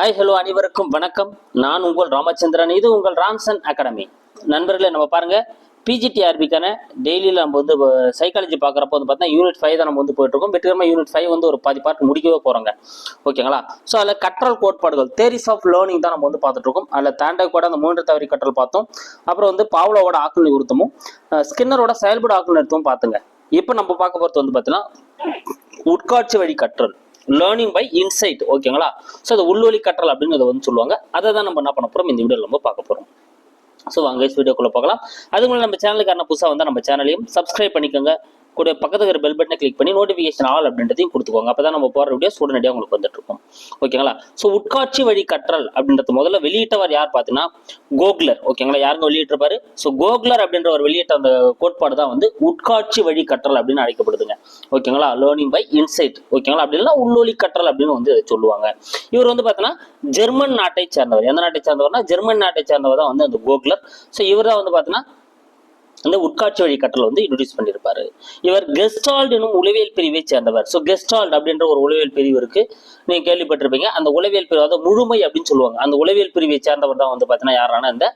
Hi hello அனைவருக்கும் வணக்கம். நான் உங்கள் ராமச்சந்திரன். இது உங்கள் ராம்சன் அகாடமி. நண்பர்களே நம்ம பாருங்க. பிஜிடிஆர்பிக்கான டெய்லியில் நம்ம வந்து சைக்காலஜி பார்க்குறப்போ வந்து பார்த்தீங்கன்னா யூனிட் ஃபைவ் தான் நம்ம வந்து போயிட்டுருக்கோம். வெற்றிகரமாக யூனிட் ஃபைவ் வந்து ஒரு பாதி பார்ட் முடிக்கவே போகிறோங்க ஓகேங்களா? ஸோ அதில் கற்றல் கோட்பாடுகள் தேரிஸ் ஆஃப் லேர்னிங் தான் நம்ம வந்து பார்த்துட்ருக்கோம் அதில் தாண்டக் கூட அந்த மூன்று தவறி கற்றல் பார்த்தோம். அப்புறம் வந்து பாவ்லோவோட ஆக்குள் நிறுத்தமும் ஸ்கின்னரோட செயல்பாடு ஆக்குள் நிறுத்தமும் பார்த்துங்க. இப்போ நம்ம பார்க்க போகிறது வந்து பார்த்தீங்கன்னா உட்காட்சி வழி கற்றல். லேர்னிங் பை இன்சைட் ஓகேங்களா ஸோ அது உள்ளொலி கற்றல் அப்படிங்கிறத வந்து சொல்லுவாங்க. அதை தான் நம்ம என்ன பண்ண போகிறோம் இந்த வீடியோவில் நம்ம பார்க்க போகிறோம் ஸோ வாங்க வீடியோக்குள்ளே பார்க்கலாம் அது மூலம் நம்ம சேனலுக்கான புதுசாக வந்தால் நம்ம சேனலையும் சப்ஸ்கிரைப் பண்ணிக்கோங்க. கூட பக்கத்துல இருக்கிற பெல் பட்டனை கிளிக் பண்ணி நோட்டிஃபிகேஷன் ஆல் அப்படின்றதையும் கொடுத்துக்கோங்க. அப்போ தான் நம்ம போகிற வீடியோஸ் உடனடியாக உங்களுக்கு வந்துட்டு இருக்கும். ஓகேங்களா ஸோ உட்காட்சி வழி கற்றல் அப்படின்றது முதல்ல வெளியிட்டவர் யார் பார்த்தீங்கன்னா கோக்லர். ஓகேங்களா யாருங்க வெளியிட்டிருப்பாரு? ஸோ கோக்லர் அப்படின்ற ஒரு வெளியிட்ட அந்த கோட்பாடு தான் வந்து உட்காட்சி வழி கற்றல் அப்படின்னு அழைக்கப்படுதுங்க. ஓகேங்களா லேர்னிங் பை இன்சைட் ஓகேங்களா அப்படி உள்ளொலி கற்றல் அப்படின்னு வந்து இதை சொல்லுவாங்க. இவர் வந்து பார்த்தீங்கன்னா ஜெர்மன் நாட்டை சேர்ந்தவர். எந்த நாட்டை சேர்ந்தவர்னா ஜெர்மன் நாட்டை சேர்ந்தவர் தான் வந்து அந்த கோக்லர். ஸோ இவர் தான் வந்து பார்த்தீங்கன்னா அந்த உட்காட்சி வழி கற்றல் வந்து இன்ட்ரடியூஸ் பண்ணியிருப்பாரு இவர் கெஸ்டால்ட் எனும் உளவியல் பிரிவை சேர்ந்தவர். ஸோ கெஸ்டால்ட் அப்படின்ற ஒரு உளவியல் பிரிவு இருக்கு. நீங்க கேள்விப்பட்டிருப்பீங்க. அந்த உளவியல் பிரிவு அதாவது முழுமை அப்படின்னு சொல்லுவாங்க. அந்த உளவியல் பிரிவை சேர்ந்தவர் தான் வந்து பார்த்தீங்கன்னா யாரான இந்த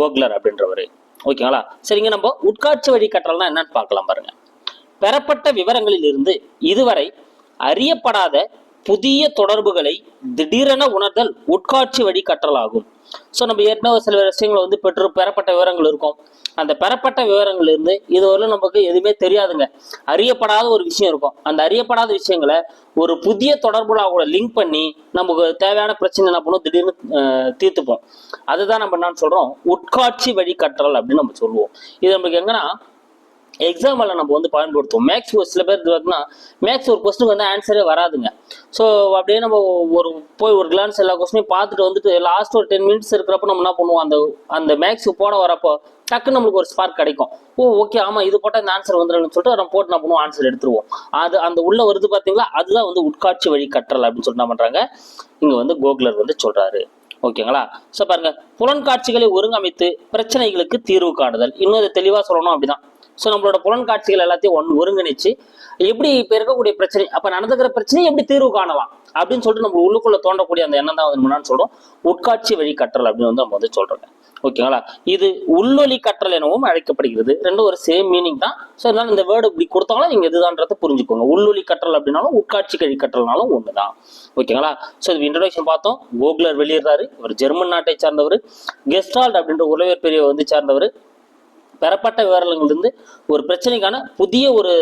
கோக்லர் அப்படின்றவர். ஓகேங்களா சரிங்க நம்ம உட்காட்சி வழி கற்றல்னா என்னன்னு பார்க்கலாம் பாருங்க. பெறப்பட்ட விவரங்களில் இருந்து இதுவரை அறியப்படாத புதிய தொடர்புகளை திடீரென உணர்தல் உட்காட்சி வழி கற்றலாகும். ஸோ நம்ம ஏற்கனவே சில விஷயங்களை வந்து பெற்று பெறப்பட்ட விவரங்கள் இருக்கும். அந்த பெறப்பட்ட விவரங்கள் இருந்து இதுவரையிலும் நமக்கு எதுவுமே தெரியாதுங்க. அறியப்படாத ஒரு விஷயம் இருக்கும். அந்த அறியப்படாத விஷயங்களை ஒரு புதிய தொடர்புல கூட லிங்க் பண்ணி நமக்கு தேவையான பிரச்சனை என்ன பண்ணுவோம் திடீர்னு தீர்த்துப்போம். அதுதான் நம்ம என்ன சொல்றோம்? உட்காட்சி வழி கற்றல் அப்படின்னு நம்ம சொல்லுவோம். இது நமக்கு எங்கன்னா எக்ஸாம்பிள் நம்ம வந்து பயன்படுத்துவோம். மேக்ஸ் ஒரு சில பேர் பார்த்தீங்கன்னா மேக்ஸ் ஒரு கொஸ்டினுக்கு வந்து ஆன்சரே வராதுங்க. ஸோ அப்படியே நம்ம ஒரு போய் ஒரு கிளான்ஸ் எல்லா கொஸ்டினையும் பார்த்துட்டு வந்துட்டு லாஸ்ட் ஒரு டென் மினிட்ஸ் இருக்கிறப்ப நம்ம என்ன பண்ணுவோம்? அந்த அந்த மேக்ஸுக்கு போட வரப்போ டக்குன்னு நம்மளுக்கு ஒரு ஸ்பார்க் கிடைக்கும். ஓ ஓகே ஆமாம் இது போட்டால் இந்த ஆன்சர் வந்துடும்னு சொல்லிட்டு நம்ம போட்டு என்ன பண்ணுவோம்? ஆன்சர் எடுத்துருவோம். அது அந்த உள்ள வருது பார்த்தீங்களா அதுதான் வந்து உட்காட்சி வழி கற்றல் அப்படின்னு சொல்லிட்டு என்ன பண்ணுறாங்க இங்கே வந்து கோகுலர் வந்து சொல்கிறாரு ஓகேங்களா ஸோ பாருங்க. புலன்காட்சிகளை ஒருங்கமைத்து பிரச்சனைகளுக்கு தீர்வு காணுதல். இன்னும் இதை தெளிவாக சொல்லணும் அப்படிதான். ஸோ நம்மளோட புலன் காட்சிகள் எல்லாத்தையும் ஒன் ஒருங்கிணைச்சு எப்படி இப்போ இருக்கக்கூடிய பிரச்சனை அப்போ நடந்துக்கிற பிரச்சனையை எப்படி தீர்வு காணலாம்? அப்படின்னு சொல்லிட்டு நம்ம உள்ளுக்குள்ள தோண்டக்கூடிய அந்த எண்ணம் தான் வந்து சொல்கிறோம் சொல்றோம்? உட்காட்சி வழி கற்றல் அப்படின்னு வந்து நம்ம வந்து சொல்றோங்க. ஓகேங்களா? இது உள்ளொலி கற்றல் எனவும் அழைக்கப்படுகிறது. ரெண்டும் ஒரு சேம் மீனிங் தான். ஸோ அதனால இந்த வேர்டு இப்படி கொடுத்தாலும் நீங்க இதுதான்றத புரிஞ்சுக்கோங்க. உள்ளொலி கற்றல் அப்படின்னாலும் உட்காட்சி கழி கற்றல்னாலும் ஒண்ணுதான். ஓகேங்களா? ஸோ இது இன்ட்ரடக்ஷன் பார்த்தோம். கோகுலர் வெளியிடுறாரு. இவர் ஜெர்மன் நாட்டை சார்ந்தவர். கெஸ்டால்ட் அப்படின்ற உளவியல் பிரிவை வந்து சார்ந்தவர். பெறப்பட்ட விவரங்களிலிருந்து ஒரு பிரச்சனைக்கான புதிய ஒரு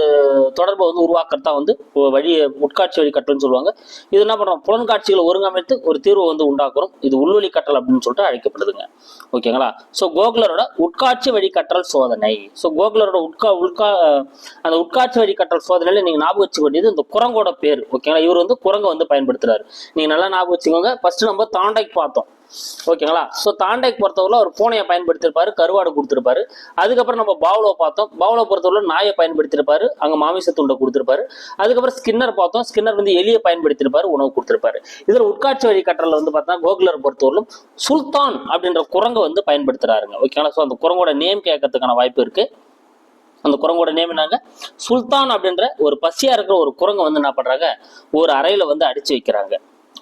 தொடர்பை வந்து உருவாக்குறதா வந்து வழி உட்காட்சி வழி கட்டல்னு சொல்லுவாங்க. இது என்ன பண்ணுறோம்? புலன்காட்சிகளை ஒருங்கமைத்து ஒரு தீர்வை வந்து உண்டாக்குறோம். இது உள்வழி கட்டல் அப்படின்னு சொல்லிட்டு அழைக்கப்படுதுங்க. ஓகேங்களா? ஸோ கோகுலரோட உட்காட்சி வழி கற்றல் சோதனை. ஸோ கோகுலரோட உட்கா உட்கா அந்த உட்காட்சி வழி கற்றல் சோதனையில் நீங்கள் ஞாபகம் வச்சுக்க வேண்டியது இந்த குரங்கோட பேர். ஓகேங்களா? இவர் வந்து குரங்கை வந்து பயன்படுத்துறாரு. நீங்கள் நல்லா ஞாபகம் வச்சுக்கோங்க. ஃபர்ஸ்ட் நம்ம தாண்டைக்கு பார்த்தோம். ஓகேங்களா? ஸோ தாண்டைக்கு பொறுத்தவரை அவர் பூனையை பயன்படுத்தியிருப்பாரு கருவாடு கொடுத்துருப்பாரு. அதுக்கப்புறம் நம்ம பாவ்லோ பார்த்தோம். பாவ்லோ பொறுத்தவரை நாயை பயன்படுத்தியிருப்பாரு அங்கே மாமிச துண்டை கொடுத்துருப்பாரு. அதுக்கப்புறம் ஸ்கின்னர் பார்த்தோம். ஸ்கின்னர் வந்து எலியை பயன்படுத்தியிருப்பாரு உணவு கொடுத்துருப்பாரு. இதில் உட்காட்சி வழி கற்றல வந்து பார்த்தா கோகுலர் பொறுத்தவரையிலும் சுல்தான் அப்படின்ற குரங்கை வந்து பயன்படுத்துறாருங்க. ஓகேங்களா? ஸோ அந்த குரங்கோட நேம் கேட்கறதுக்கான வாய்ப்பு இருக்கு. அந்த குரங்கோட நேம் என்னங்க? சுல்தான் அப்படின்ற ஒரு பசியா இருக்கிற ஒரு குரங்கை வந்து என்ன பண்றாங்க? ஒரு அறையில வந்து அடிச்சு வைக்கிறாங்க.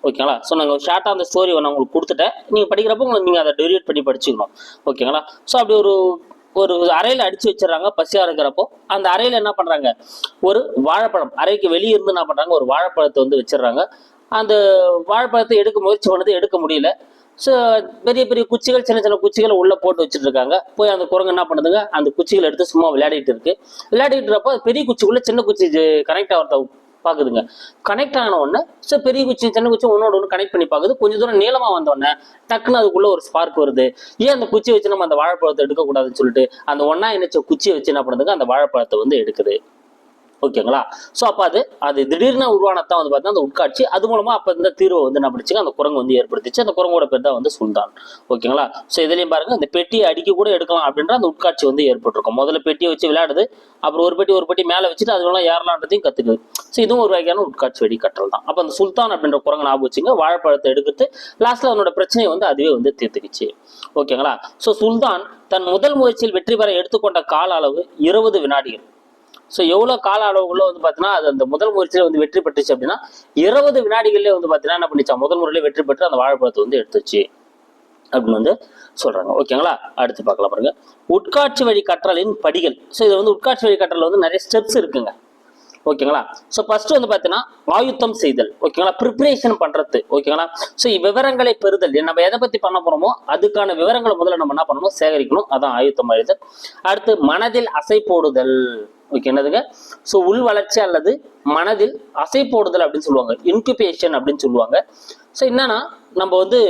ஓகேங்களா? ஸோ நாங்கள் ஷார்ட்டாக அந்த ஸ்டோரி நான் உங்களுக்கு கொடுத்துட்டேன். நீங்கள் படிக்கிறப்போ உங்களுக்கு நீங்கள் அதை டெரிவேட் பண்ணி படிச்சுக்கணும். ஓகேங்களா? ஸோ அப்படி ஒரு ஒரு அறையில் அடிச்சு வச்சிடறாங்க பசியாக இருக்கிறப்போ. அந்த அறையில் என்ன பண்ணுறாங்க ஒரு வாழைப்பழம் அறைக்கு வெளியே இருந்து என்ன பண்ணுறாங்க ஒரு வாழைப்பழத்தை வந்து வச்சிடுறாங்க. அந்த வாழைப்பழத்தை எடுக்க முயற்சி பண்ணது எடுக்க முடியல. ஸோ பெரிய பெரிய குச்சிகள் சின்ன சின்ன குச்சிகளை உள்ளே போட்டு வச்சுட்டு இருக்காங்க போய் அந்த குரங்கு என்ன பண்ணுதுங்க? அந்த குச்சிகளை எடுத்து சும்மா விளையாடிட்டு இருக்கு. விளையாடிட்டு இருப்போ பெரிய குச்சிக்குள்ளே சின்ன குச்சி கனெக்ட் ஆகிறத பார்க்குதுங்க கனெக்ட் ஆன உடனே சரி பெரிய குச்சி சின்ன குச்சி ஒன்னோட ஒன்று கனெக்ட் பண்ணி பார்க்குது கொஞ்சம் தூரம் நீளமா வந்த உடனே டக்குன்னு அதுக்குள்ள ஒரு ஸ்பார்க் வருது. ஏன் அந்த குச்சியை வச்சு நம்ம அந்த வாழைப்பழத்தை எடுக்கக்கூடாதுன்னு சொல்லிட்டு அந்த ஒன்றா இணைச்ச குச்சியை வச்சு என்ன பண்ணுதுங்க அந்த வாழைப்பழத்தை வந்து எடுக்குது. ஓகேங்களா? ஸோ அப்போ அது அது திடீர்னு உருவானதான் வந்து பார்த்தீங்கன்னா அந்த உட்காட்சி. அது மூலமாக அப்போ இந்த தீர்வை வந்து என்ன படிச்சுங்க அந்த குரங்கு வந்து ஏற்படுத்திச்சு. அந்த குரங்கோட பேர் தான் வந்து சுல்தான் ஓகேங்களா? ஸோ இதுலையும் பாருங்க இந்த பெட்டியை அடிக்க கூட எடுக்கலாம் அப்படின்ற அந்த உட்காட்சி வந்து ஏற்பட்டிருக்கும். முதல்ல பெட்டியை வச்சு விளையாடுது அப்புறம் ஒரு பெட்டி ஒரு பெட்டி மேலே வச்சுட்டு அது மூலம் ஏறலான்றதையும் கற்றுக்குது ஸோ இதுவும் ஒரு வகையான உட்காட்சி வெடி கற்றல் தான். அப்போ அந்த சுல்தான் அப்படின்ற குரங்கு ஞாபகம் வச்சுங்க வாழைப்பழத்தை எடுக்கிறது லாஸ்ட்டில் அவனோட பிரச்சனையை வந்து அதுவே வந்து தீர்த்துக்குச்சு. ஓகேங்களா? ஸோ சுல்தான் தன் முதல் முயற்சியில் வெற்றி பெற எடுத்துக்கொண்ட கால அளவு இருபது வினாடிகள். ஸோ எவ்வளோ கால அளவுக்குள்ள வந்து பார்த்தீங்கன்னா அது அந்த முதல் முயற்சியில் வந்து வெற்றி பெற்றுச்சு அப்படின்னா இருபது வினாடிகள்லேயே வந்து பார்த்தீங்கன்னா என்ன பண்ணிச்சா முதல் முறையிலே வெற்றி பெற்று அந்த வாழைப்பழத்தை வந்து எடுத்துச்சு. அப்படின்னு வந்து சொல்றாங்க. ஓகேங்களா அடுத்து பார்க்கலாம் பாருங்க. உட்காட்சி வழி கற்றலின் படிகள். ஸோ இது வந்து உட்காட்சி வழி கற்றல் வந்து நிறைய ஸ்டெப்ஸ் இருக்குங்க. ஓகேங்களா ஸோ ஃபர்ஸ்ட் வந்து பார்த்தீங்கன்னா ஆயுத்தம் செய்தல். ஓகேங்களா ப்ரிப்பரேஷன் பண்றது. ஓகேங்களா ஸோ விவரங்களை பெறுதல். நம்ம எதை பத்தி பண்ண போறோமோ அதுக்கான விவரங்களை முதல்ல நம்ம என்ன பண்ணணும்? சேகரிக்கணும். அதான் ஆயுத்தம் அறிதல் அடுத்து மனதில் அசை போடுதல். ஓகே என்னதுங்க? ஸோ உள் வளர்ச்சி அல்லது மனதில் அசை போடுதல் அப்படின்னு சொல்லுவாங்க. இன்குபேஷன் அப்படின்னு சொல்லுவாங்க. ஸோ என்னன்னா நம்ம வந்து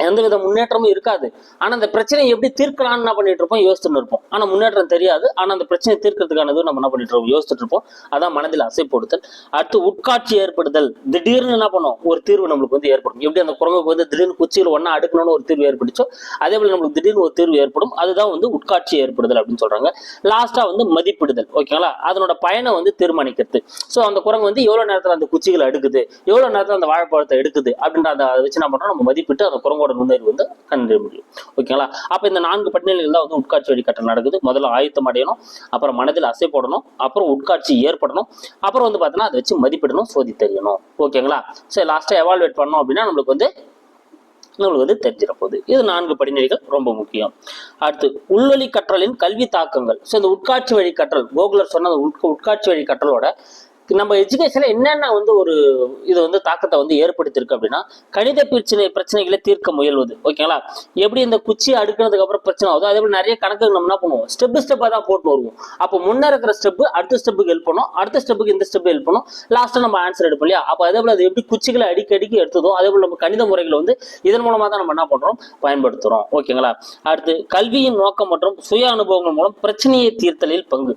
எந்த வித முன்னேற்றமும் இருக்காது. ஆனா அந்த பிரச்சனையை எப்படி தீர்க்கலாம்னு என்ன பண்ணிட்டு இருப்போம்? யோசிச்சுட்டு இருப்போம். ஆனா முன்னேற்றம் தெரியாது. ஆனா அந்த பிரச்சனையை தீர்க்கறதுக்கானது நம்ம என்ன பண்ணிட்டு இருப்போம் யோசிச்சுட்டு இருப்போம். அதான் மனதில் அசைப்படுதல் அடுத்து உட்காட்சி ஏற்படுதல். திடீர்னு என்ன பண்ணும்? ஒரு தீர்வு நம்மளுக்கு வந்து ஏற்படும். எப்படி அந்த குரங்குக்கு வந்து திடீர்னு குச்சியில் ஒன்றா அடுக்கணும்னு ஒரு தீர்வு ஏற்பட்டுச்சோ அதே போல நம்மளுக்கு திடீர்னு ஒரு தீர்வு ஏற்படும். அதுதான் வந்து உட்காட்சி ஏற்படுதல் அப்படின்னு சொல்றாங்க. லாஸ்டா வந்து மதிப்பிடுதல். ஓகேங்களா அதனோட பயனை வந்து தீர்மானிக்கிறது. ஸோ அந்த குரங்கு வந்து எவ்வளவு நேரத்தில் அந்த குச்சிகளை அடுக்குது? எவ்வளவு நேரத்தில் அந்த வாழைப்பழத்தை எடுக்குது? அப்படின்ற அதை வச்சு என்ன பண்றோம்? நம்ம மதிப்பிட்டு அந்த குரங்கோட நுண்ணறிவு வந்து கண்டறிய முடியும். ஓகேங்களா அப்போ இந்த நான்கு பட்டியல்கள் தான் வந்து உட்காட்சி வழிகட்டம் நடக்குது. முதல்ல ஆயத்தம் அடையணும் அப்புறம் மனதில் அசை போடணும் அப்புறம் உட்காட்சி ஏற்படணும் அப்புறம் வந்து பார்த்தீங்கன்னா அதை வச்சு மதிப்பிடணும் சோதி தெரியணும். ஓகேங்களா சரி லாஸ்ட்டாக எவால்வேட் பண்ணோம் அப்படின்னா நம்மளுக்கு வந்து நம்மளுக்கு வந்து தெரிஞ்சிட போகுது. இது நான்கு படிநிலைகள் ரொம்ப முக்கியம். அடுத்து உள்வழி கற்றலின் கல்வி தாக்கங்கள். ஸோ இந்த உட்காட்சி வழி கற்றல் கோகுலர் சொன்ன அந்த உட்க- உட்காட்சி வழி கற்றலோட நம்ம எஜுகேஷன்ல என்னென்ன வந்து ஒரு இது வந்து தாக்கத்தை வந்து ஏற்படுத்தியிருக்கு அப்படின்னா கணித பிரச்சனை பிரச்சனைகளை தீர்க்க முயல்வது. ஓகேங்களா எப்படி இந்த குச்சி அடுக்கினதுக்கு அப்புறம் பிரச்சனை ஆகுதோ அதே மாதிரி நிறைய கணக்கு நம்ம என்ன பண்ணுவோம்? ஸ்டெப் ஸ்டெப்பாக தான் போட்டு வருவோம். அப்போ முன்னே இருக்கிற ஸ்டெப் அடுத்த ஸ்டெப்புக்கு ஹெல்ப் பண்ணும். அடுத்த ஸ்டெப்புக்கு இந்த ஸ்டெப் ஹெல்ப் பண்ணும். லாஸ்ட்டாக நம்ம ஆன்சர் எடுப்போம் இல்லையா? அப்போ அதே போல் அது எப்படி குச்சிகளை அடிக்கடிக்கு அடிக்கி எடுத்ததோ அதே போல் நம்ம கணித முறைகளை வந்து இதன் மூலமாக தான் நம்ம என்ன பண்ணுறோம் பயன்படுத்துகிறோம் ஓகேங்களா அடுத்து கல்வியின் நோக்கம் மற்றும் சுய அனுபவங்கள் மூலம் பிரச்சனையை தீர்த்தலில் பங்கு.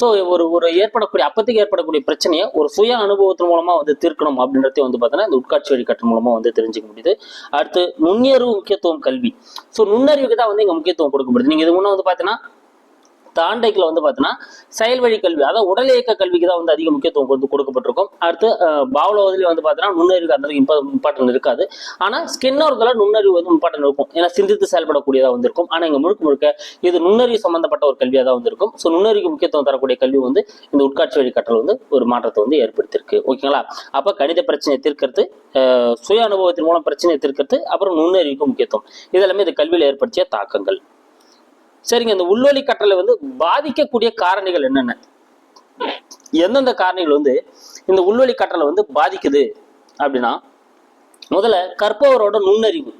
ஸோ ஒரு ஒரு ஏற்படக்கூடிய அப்பத்துக்கு ஏற்படக்கூடிய பிரச்சனை பிரச்சனையை ஒரு சுய அனுபவத்தின் மூலமா வந்து தீர்க்கணும் அப்படின்றதையும் வந்து பார்த்தீங்கன்னா இந்த உட்காட்சி வழிகாட்டு மூலமா வந்து தெரிஞ்சுக்க முடியுது. அடுத்து நுண்ணறிவு முக்கியத்துவம் கல்வி. ஸோ நுண்ணறிவுக்கு தான் வந்து இங்கே முக்கியத்துவம் கொடுக்கப்படுது. நீங்க இது முன்ன வந்து பார்த்தீங்கன்னா தாண்டைக்கில் வந்து பார்த்தீங்கன்னா செயல் வழி கல்வி அதாவது உடல் இயக்க கல்விக்கு தான் வந்து அதிக முக்கியத்துவம் வந்து கொடுக்கப்பட்டிருக்கும். அடுத்து அஹ், வந்து பார்த்தீங்கன்னா நுண்ணறிவு அந்த இம்பார்ட்டன் இருக்காது. ஆனால் ஸ்கின்னோர்களை நுண்ணறிவு வந்து இம்பார்ட்டன் இருக்கும். ஏன்னா சிந்தித்து செயல்படக்கூடியதாக வந்து இருக்கும் ஆனால் இங்கே முழுக்க முழுக்க இது நுண்ணறிவு சம்பந்தப்பட்ட ஒரு கல்வியாக தான் வந்து இருக்கும் ஸோ நுண்ணறிவுக்கு முக்கியத்துவம் தரக்கூடிய கல்வி வந்து இந்த உட்காட்சி வழி கற்றல் வந்து ஒரு மாற்றத்தை வந்து ஏற்படுத்தியிருக்கு. ஓகேங்களா? அப்போ கணித பிரச்சனையை தீர்க்கிறது சுய அனுபவத்தின் மூலம் பிரச்சனையை தீர்க்கிறது அப்புறம் நுண்ணறிவுக்கு முக்கியத்துவம். இதெல்லாமே இந்த கல்வியில் ஏற்படுத்திய தாக்கங்கள். சரிங்க இந்த உள்வழி கற்றலை வந்து பாதிக்கக்கூடிய காரணிகள் என்னென்ன? எந்தெந்த காரணிகள் வந்து இந்த உள்வழி கற்றலை வந்து பாதிக்குது அப்படின்னா முதல்ல கற்பவரோட நுண்ணறிவு.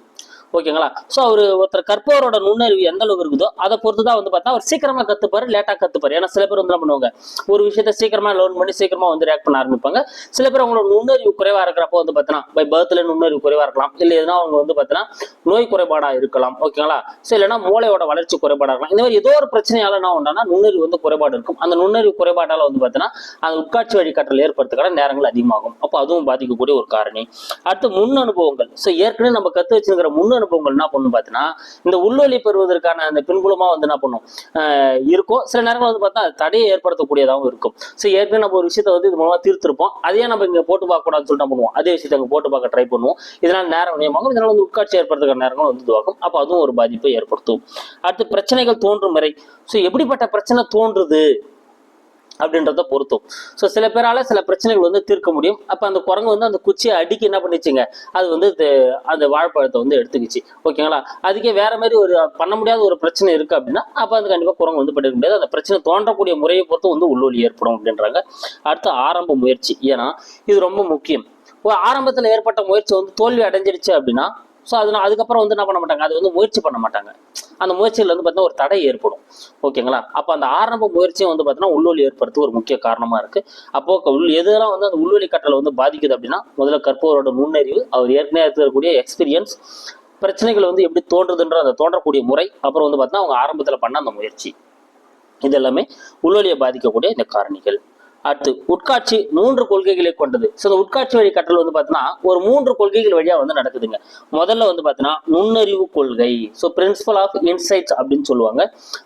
ஓகேங்களா? ஸோ அவர் ஒருத்தர் கற்பவரோட நுண்ணறிவு எந்த அளவு இருக்குதோ அதை பொறுத்து தான் வந்து பார்த்தா அவர் சீக்கிரமா கத்துப்பாரு லேட்டா கத்துப்பாரு. ஏன்னா சில பேர் வந்து என்ன பண்ணுவாங்க ஒரு விஷயத்த சீக்கிரமா லேர்ன் பண்ணி சீக்கிரமா வந்து ரியாக்ட் பண்ண ஆரம்பிப்பாங்க. சில பேர் அவங்களோட நுண்ணறிவு குறைவா இருக்கிறப்போ வந்து பார்த்தீங்கன்னா பை பர்த்ல நுண்ணறிவு குறைவா இருக்கலாம். இல்லை எதுனா அவங்க வந்து பார்த்தீங்கன்னா நோய் குறைபாடா இருக்கலாம். ஓகேங்களா? ஸோ இல்லைன்னா மூளையோட வளர்ச்சி குறைபாடா இருக்கலாம். இந்த மாதிரி ஏதோ ஒரு பிரச்சனையால என்ன உண்டானா நுண்ணறிவு வந்து குறைபாடு இருக்கும். அந்த நுண்ணறிவு குறைபாட்டால வந்து பார்த்தீங்கன்னா அந்த உட்காட்சி வழி கற்றல் ஏற்படுறதுக்கான நேரங்கள் அதிகமாகும். அப்போ அதுவும் பாதிக்கக்கூடிய ஒரு காரணி. அடுத்து முன் அனுபவங்கள். ஸோ ஏற்கனவே நம்ம கத்து வச்சிருக்கிற முன் அனுபவங்கள் என்ன பண்ணும் பார்த்தீங்கன்னா இந்த உள்ளொலி பெறுவதற்கான அந்த பின்புலமா வந்து என்ன பண்ணும்? இருக்கும். சில நேரங்கள் வந்து பார்த்தா தடையை ஏற்படுத்தக்கூடியதாகவும் இருக்கும். ஸோ ஏற்கனவே நம்ம ஒரு விஷயத்தை வந்து இது மூலமாக தீர்த்திருப்போம். அதையே நம்ம இங்க போட்டு பார்க்க கூடாதுன்னு சொல்லிட்டு பண்ணுவோம்? அதே விஷயத்தை அங்கே போட்டு பார்க்க ட்ரை பண்ணுவோம். இதனால் நேரம் விநியமாகும் இதனால் வந்து உட்காட்சி ஏற்படுத்துகிற நேரங்கள் வந்து இதுவாகும். அப்போ அதுவும் ஒரு பாதிப்பை ஏற்படுத்தும். அடுத்து பிரச்சனைகள் தோன்றும் முறை ஸோ எப்படிப்பட்ட பிரச்சனை தோன்றுது? அப்படின்றத பொறுத்தும் ஸோ சில பேரால் சில பிரச்சனைகள் வந்து தீர்க்க முடியும். அப்போ அந்த குரங்கு வந்து அந்த குச்சியை அடிக்கி என்ன பண்ணிச்சுங்க? அது வந்து அந்த வாழைப்பழத்தை வந்து எடுத்துக்கிச்சு. ஓகேங்களா? அதுக்கே வேற மாதிரி ஒரு பண்ண முடியாத ஒரு பிரச்சனை இருக்குது அப்படின்னா அப்போ அது கண்டிப்பாக குரங்கு வந்து பண்ணிருக்க முடியாது. அந்த பிரச்சனை தோன்றக்கூடிய முறையை பொறுத்து வந்து உள்ளொலி ஏற்படும் அப்படின்றாங்க. அடுத்து ஆரம்ப முயற்சி. ஏன்னா இது ரொம்ப முக்கியம். ஒரு ஆரம்பத்தில் ஏற்பட்ட முயற்சி வந்து தோல்வி அடைஞ்சிருச்சு அப்படின்னா ஸோ அதனால் அதுக்கப்புறம் வந்து என்ன பண்ண மாட்டாங்க? அது வந்து முயற்சி பண்ண மாட்டாங்க. அந்த முயற்சியில் வந்து பார்த்தீங்கன்னா ஒரு தடை ஏற்படும். ஓகேங்களா? அப்போ அந்த ஆரம்ப முயற்சியும் வந்து பார்த்தீங்கன்னா உள்ளொலி ஏற்படுறது ஒரு முக்கிய காரணமாக இருக்குது அப்போ உள் எதெல்லாம் வந்து அந்த உள்ளொலி கற்றலை வந்து பாதிக்குது அப்படின்னா முதல்ல கற்பவரோட நுண்ணறிவு அவர் ஏற்கனவே இருக்கக்கூடிய எக்ஸ்பீரியன்ஸ் பிரச்சனைகள் வந்து எப்படி தோன்றுதுன்ற அந்த தோன்றக்கூடிய முறை அப்புறம் வந்து பார்த்தீங்கன்னா அவங்க ஆரம்பத்தில் பண்ண அந்த முயற்சி. இது எல்லாமே பாதிக்கக்கூடிய இந்த காரணிகள். அடுத்து உட்காட்சி மூன்று கொள்கைகளை கொண்டது. ஸோ இந்த உட்காட்சி வழி கற்றல் வந்து பார்த்தீங்கன்னா ஒரு மூன்று கொள்கைகள் வழியாக வந்து நடக்குதுங்க. முதல்ல வந்து பார்த்தீங்கன்னா நுண்ணறிவு கொள்கை. ஸோ பிரின்சிபல் ஆஃப் இன்சைட்ஸ் அப்படின்னு சொல்லுவாங்க.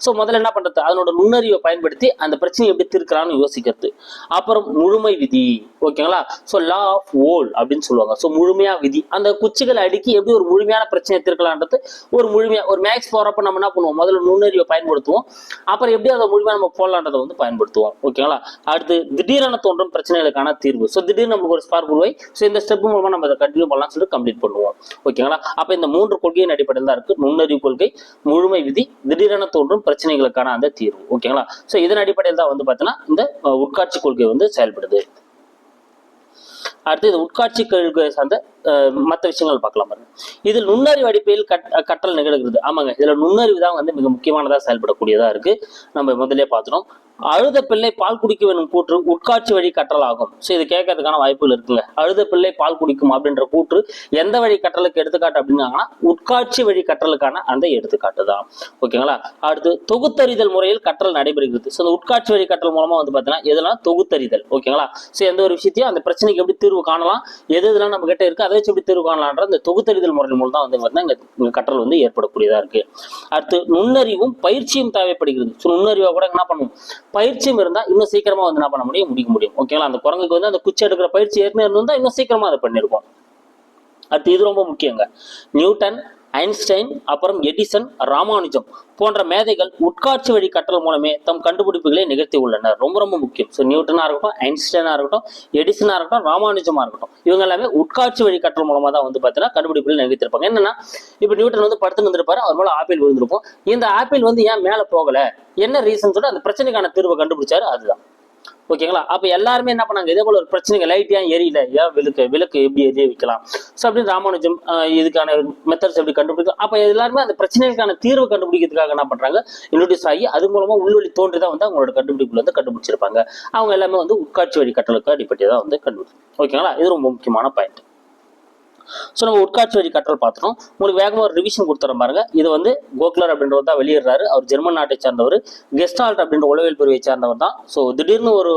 ஸோ முதல்ல என்ன பண்றது? அதனோட நுண்ணறிவை பயன்படுத்தி அந்த பிரச்சனையை எப்படி தீர்க்கலாம்னு யோசிக்கிறது. அப்புறம் முழுமை விதி. ஓகேங்களா? ஸோ லா ஆஃப் ஓல் அப்படின்னு சொல்லுவாங்க. ஸோ முழுமையா விதி. அந்த குச்சிகளை அடுக்கி எப்படி ஒரு முழுமையான பிரச்சனையை தீர்க்கலான்றது ஒரு முழுமையா ஒரு மேக்ஸ் போறப்ப நம்ம என்ன பண்ணுவோம்? முதல்ல நுண்ணறிவை பயன்படுத்துவோம். அப்புறம் எப்படி அதை முழுமையாக நம்ம போடலான்றதை வந்து பயன்படுத்துவோம். ஓகேங்களா? அடுத்து திடீரென தோன்றும் பிரச்சனைகளுக்கான தீர்வு. ஸோ திடீர்னு நமக்கு ஒரு ஸ்பார்க் உருவாய் ஸோ இந்த ஸ்டெப் மூலமாக நம்ம அதை கண்டினியூ பண்ணலாம் சொல்லிட்டு கம்ப்ளீட் பண்ணுவோம். ஓகேங்களா அப்போ இந்த மூன்று கொள்கையின் அடிப்படையில் தான் இருக்கு. நுண்ணறிவு கொள்கை முழுமை விதி திடீரென தோன்றும் பிரச்சனைகளுக்கான அந்த தீர்வு. ஓகேங்களா ஸோ இதன் அடிப்படையில் தான் வந்து பார்த்தீங்கன்னா இந்த உட்காட்சி கொள்கை வந்து செயல்படுது. அடுத்து இது உட்காட்சி கொள்கை சார்ந்த மற்ற விஷயங்கள் பார்க்கலாம் பாருங்க. இதில் நுண்ணறிவு அடிப்படையில் கட் கற்றல் நிகழ்கிறது. ஆமாங்க. இதில் நுண்ணறிவு தான் வந்து மிக முக்கியமானதாக செயல்படக்கூடியதாக இருக்கு. நம்ம முதலே பார்த்துட்டோம். அழுத பிள்ளை பால் குடிக்க வேணும் கூற்று உட்காட்சி வழி கற்றல் ஆகும். ஸோ இது கேட்கறதுக்கான வாய்ப்புகள் இருக்குங்க. அழுத பிள்ளை பால் குடிக்கும் அப்படின்ற கூற்று எந்த வழி கற்றலுக்கு எடுத்துக்காட்டு அப்படின்னாங்கன்னா உட்காட்சி வழி கற்றலுக்கான அந்த எடுத்துக்காட்டு தான். ஓகேங்களா அடுத்து தொகுத்தறிதல் முறையில் கற்றல் நடைபெறுகிறது. ஸோ இந்த உட்காட்சி வழி கற்றல் மூலமா வந்து பார்த்தீங்கன்னா இதெல்லாம் தொகுத்தறிதல். ஓகேங்களா ஸோ எந்த ஒரு விஷயத்தையும் அந்த பிரச்சனைக்கு எப்படி தீர்வு காணலாம் எது எதுலாம் நம்ம கிட்ட இருக்கு அதை வச்சு எப்படி தீர்வு இந்த தொகுத்தறிதல் முறை மூலம் தான் வந்து பார்த்தீங்கன்னா இங்கே கற்றல் வந்து ஏற்படக்கூடியதாக இருக்கு. அடுத்து நுண்ணறிவும் பயிற்சியும் தேவைப்படுகிறது. ஸோ நுண்ணறிவை கூட என்ன பண்ணுவோம் பயிற்சியும் இருந்தால் இன்னும் சீக்கிரமாக வந்து என்ன பண்ண முடியும்? முடிக்க முடியும். ஓகேங்களா அந்த குரங்குக்கு வந்து அந்த குச்சி எடுக்கிற பயிற்சி ஏற்கனவே இருந்தால் இன்னும் சீக்கிரமா அதை பண்ணியிருக்கோம் அடுத்து இது ரொம்ப முக்கியங்க. நியூட்டன் ஐன்ஸ்டைன் அப்புறம் எடிசன் ராமானுஜம் போன்ற மேதைகள் உட்காட்சி வழி கற்றல் மூலமே தம் கண்டுபிடிப்புகளை நிகழ்த்தி உள்ளனர். ரொம்ப ரொம்ப முக்கியம். ஸோ நியூட்டனாக இருக்கட்டும் ஐன்ஸ்டைனாக இருக்கட்டும் எடிசனாக இருக்கட்டும் ராமானுஜமாக இருக்கட்டும் இவங்க எல்லாமே உட்காட்சி வழி கற்றல் மூலமாக தான் வந்து பார்த்தீங்கன்னா கண்டுபிடிப்புகளை நிகழ்த்திருப்பாங்க என்னன்னா இப்போ நியூட்டன் வந்து படுத்து வந்திருப்பாரு. அவர் மேலே ஆப்பிள் விழுந்திருப்போம் இந்த ஆப்பிள் வந்து ஏன் மேலே போகலை? என்ன ரீசன் சொல்லிட்டு அந்த பிரச்சனைக்கான தீர்வை கண்டுபிடிச்சாரு அதுதான். ஓகேங்களா? அப்போ எல்லாருமே என்ன பண்ணாங்க? இதே போல ஒரு பிரச்சனைகள் லைட் ஏன் எரியல ஏன் விளக்கு விளக்கு எப்படி எரிய வைக்கலாம்? ஸோ அப்படின்னு ராமானுஜம் இதுக்கான மெத்தட்ஸ் எப்படி கண்டுபிடிக்கலாம் அப்போ எல்லாருமே அந்த பிரச்சனைகளுக்கான தீர்வு கண்டுபிடிக்கிறதுக்காக என்ன பண்ணுறாங்க இன்ட்ரடியூஸ் ஆகி அது மூலமாக உள்வழி தோன்றி தான் வந்து அவங்களோட கண்டுபிடிப்புல வந்து கண்டுபிடிச்சிருப்பாங்க. அவங்க எல்லாமே வந்து உட்காட்சி வழி கட்டலுக்கு அடிப்படையாக தான் வந்து கண்டுபிடிச்சு ஓகேங்களா? இது ரொம்ப முக்கியமான பாயிண்ட் ஸோ நம்ம உட்காட்சி வழி கற்றல் பார்த்துட்டோம். உங்களுக்கு வேகமாக ஒரு ரிவிஷன் கொடுத்துற பாருங்க. இது வந்து கோக்லர் அப்படின்றவர் தான் வெளியிடுறாரு. அவர் ஜெர்மன் நாட்டை சார்ந்தவர். கெஸ்டால்ட் அப்படின்ற உளவியல் பிரிவை சார்ந்தவர் தான். ஸோ திடீர்னு ஒரு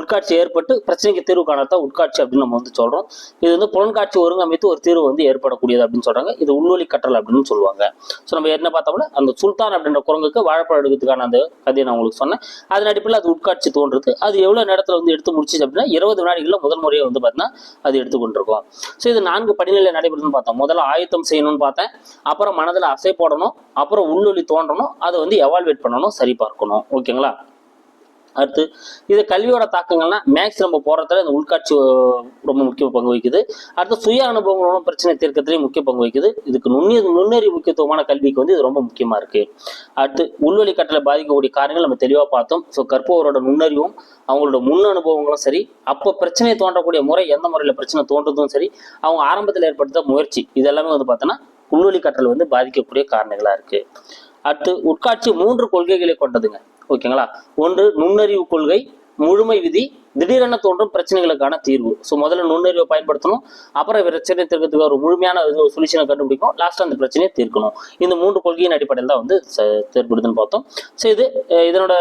உட்காட்சி ஏற்பட்டு பிரச்சனைக்கு தீர்வு காணத்தான் உட்காட்சி அப்படின்னு நம்ம வந்து சொல்றோம். இது வந்து புலன்காட்சி ஒருங்கமைத்து ஒரு தீர்வு வந்து ஏற்படக்கூடியது அப்படின்னு சொல்றாங்க. இது உள்வழி கற்றல் அப்படின்னு சொல்லுவாங்க. ஸோ நம்ம என்ன பார்த்தோம்னா அந்த சுல்தான் அப்படின்ற குரங்குக்கு வாழைப்பழம் எடுக்கிறதுக்கான அந்த கதையை நான் உங்களுக்கு சொன்னேன். அதன் அடிப்படையில் அது உட்காட்சி தோன்றுது. அது எவ்வளவு நேரத்தில் வந்து எடுத்து முடிச்சிச்சு அப்படின்னா இருபது வினாடிகளில் முதல் முறையை வந்து பார்த்தீங்கன்னா அது எடுத்துக்கொண்டிருக்கோம். ஸோ இது நான்கு படிநிலை நடைபெறுதுன்னு பார்த்தோம். முதல்ல ஆயத்தம் செய்யணும்னு பார்த்தேன். அப்புறம் மனதில் அசை போடணும். அப்புறம் உள்ளொலி தோன்றணும். அதை வந்து எவால்வேட் பண்ணணும் சரி பார்க்கணும். ஓகேங்களா? அடுத்து இது கல்வியோட தாக்கங்கள்னா மேக்ஸ் நம்ம போடுறதுல இந்த உள்காட்சி ரொம்ப முக்கிய பங்கு வகிக்குது. அடுத்து சுய அனுபவங்களோட பிரச்சனை தீர்க்கறதுலயும் முக்கிய பங்கு வகிக்குது. இதுக்கு நுண்ணிய நுண்ணறி முக்கியத்துவமான கல்விக்கு வந்து இது ரொம்ப முக்கியமாக இருக்கு. அடுத்து உள்வழி கட்டளை பாதிக்கக்கூடிய காரியங்கள் நம்ம தெளிவாக பார்த்தோம். ஸோ கற்பவரோட நுண்ணறிவும் அவங்களோட முன் அனுபவங்களும் சரி அப்போ பிரச்சனை தோன்றக்கூடிய முறை எந்த முறையில் பிரச்சனை தோன்றதும் சரி அவங்க ஆரம்பத்தில் ஏற்படுத்த முயற்சி இது எல்லாமே வந்து பார்த்தோன்னா உள்வழி கற்றல் வந்து பாதிக்கக்கூடிய காரணங்களாக இருக்குது அடுத்து உட்காட்சி மூன்று கொள்கைகளை கொண்டதுங்க. ஓகேங்களா? ஒன்று நுண்ணறிவு கொள்கை முழுமை விதி திடீரென தோன்றும் பிரச்சனைகளுக்கான தீர்வு. ஸோ முதல்ல நுண்ணறிவை பயன்படுத்தணும். அப்புறம் பிரச்சனை தீர்க்கிறதுக்கு ஒரு முழுமையான சொல்யூஷனை கண்டுபிடிக்கும் லாஸ்ட் அந்த பிரச்சனையை தீர்க்கணும். இந்த மூன்று கொள்கையின் அடிப்படையில் தான் வந்து தேர்ப்படுதுன்னு பார்த்தோம். ஸோ இது இதனோட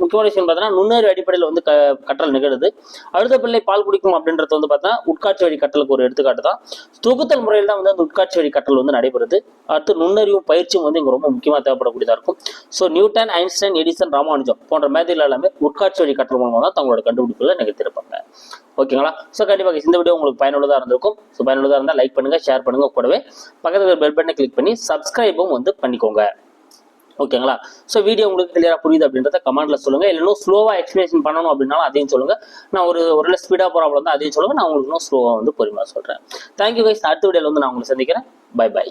முக்கியமான விஷயம் பார்த்தீங்கன்னா நுண்ணறிவு அடிப்படையில் வந்து க கற்றல் நிகழுது. அழுத பிள்ளை பால் குடிக்கும் அப்படின்றது வந்து பார்த்தா உட்காட்சி வழி கற்றலுக்கு ஒரு எடுத்துக்காட்டு தான். தொகுத்தல் முறையில் தான் வந்து அந்த உட்காட்சி வழி கற்றல் வந்து நடைபெறுது. அடுத்து நுண்ணறிவு பயிற்சியும் வந்து இங்கே ரொம்ப முக்கியமாக தேவைப்படக்கூடியதாக இருக்கும். So Newton Einstein Edison Ramanujam போன்ற மேதைகள் எல்லாமே உட்காட்சி வழி கற்றல் மூலமாக தான் தங்களோட கண்டுபிடிப்பு கண்டுபிடிப்புகளை நிகழ்த்திருப்பாங்க ஓகேங்களா ஸோ கண்டிப்பாக இந்த வீடியோ உங்களுக்கு பயனுள்ளதாக இருந்திருக்கும். ஸோ பயனுள்ளதாக இருந்தால் லைக் பண்ணுங்க ஷேர் பண்ணுங்க கூடவே. பக்கத்தில் பெல் பட்டனை கிளிக் பண்ணி சப்ஸ்கிரைபும் வந்து பண்ணிக்கோங்க. ஓகேங்களா ஸோ வீடியோ உங்களுக்கு கிளியராக புரியுது அப்படின்றத கமெண்ட்ல சொல்லுங்க. இல்லைனும் ஸ்லோவாக எக்ஸ்பிளேஷன் பண்ணணும் அப்படின்னாலும் அதையும் சொல்லுங்க. நான் ஒரு ஒரு ஸ்பீடாக ப்ராப்ளம் தான் அதையும் சொல்லுங்க. நான் உங்களுக்கு இன்னும் ஸ்லோவாக வந்து பொறுமையாக சொல்கிறேன் தேங்க்யூ கைஸ் அடுத்த வீடியோவில் வந்து நான் உங்களுக்கு சந்திக்கிறேன். By by